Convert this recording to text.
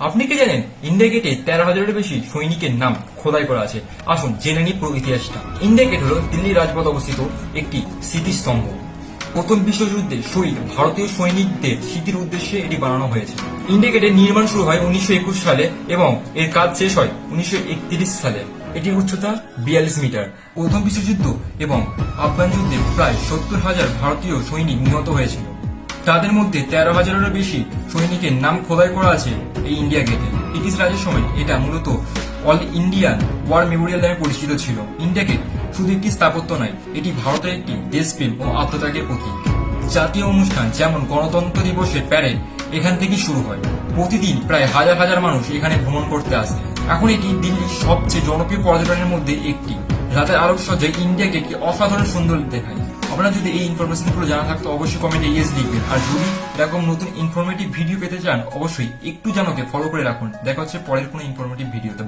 আপনি কি জানেন? ইন্ডিয়া গেটে তেরো হাজারের বেশি সৈনিকের নাম খোদাই করা আছে। আসুন, জেনে নিই পুরো ইতিহাসটা। ইন্ডিয়া গেট হল দিল্লি রাজপথ অবস্থিত একটি স্মৃতিস্তম্ভ। প্রথম বিশ্বযুদ্ধে শহীদ ভারতীয় সৈনিকদের স্মৃতির উদ্দেশ্যে এটি বানানো হয়েছে। ইন্ডিয়া গেটের নির্মাণ শুরু হয় উনিশশো একুশ সালে এবং এর কাজ শেষ হয় উনিশশো একত্রিশ সালে। এটির উচ্চতা বিয়াল্লিশ মিটার। প্রথম বিশ্বযুদ্ধ এবং আফগান যুদ্ধে প্রায় সত্তর হাজার ভারতীয় সৈনিক নিহত হয়েছিল। তাদের মধ্যে তেরো হাজারেরও বেশি সৈনিকের নাম খোদাই করা আছে এই ইন্ডিয়া গেটে। ব্রিটিশ রাজের সময় এটা মূলত অল ইন্ডিয়ান ওয়ার মেমোরিয়াল নামে পরিচিত ছিল। ইন্ডিয়া গেট শুধু একটি স্থাপত্য নয়, এটি ভারতের একটি দেশপ্রেম ও আত্মত্যাগের প্রতীক। জাতীয় অনুষ্ঠান যেমন গণতন্ত্র দিবসের প্যারেড এখান থেকেই শুরু হয়। প্রতিদিন প্রায় হাজার হাজার মানুষ এখানে ভ্রমণ করতে আসে। এখন এটি দিল্লির সবচেয়ে জনপ্রিয় পর্যটনের মধ্যে একটি। রাতের আলোকসজ্জায় ইন্ডিয়া গেটকে অসাধারণ সুন্দর দেখায়। আপনারা যদি এই ইনফরমেশনগুলো জানা থাকতো, অবশ্যই কমেন্টে ইয়েস লিখবেন। আর যদি এরকম নতুন ইনফরমেটিভ ভিডিও পেতে চান, অবশ্যই একটু জানাকে ফলো করে রাখুন। দেখা হচ্ছে পরের কোনো ইনফরমেটিভ ভিডিওতে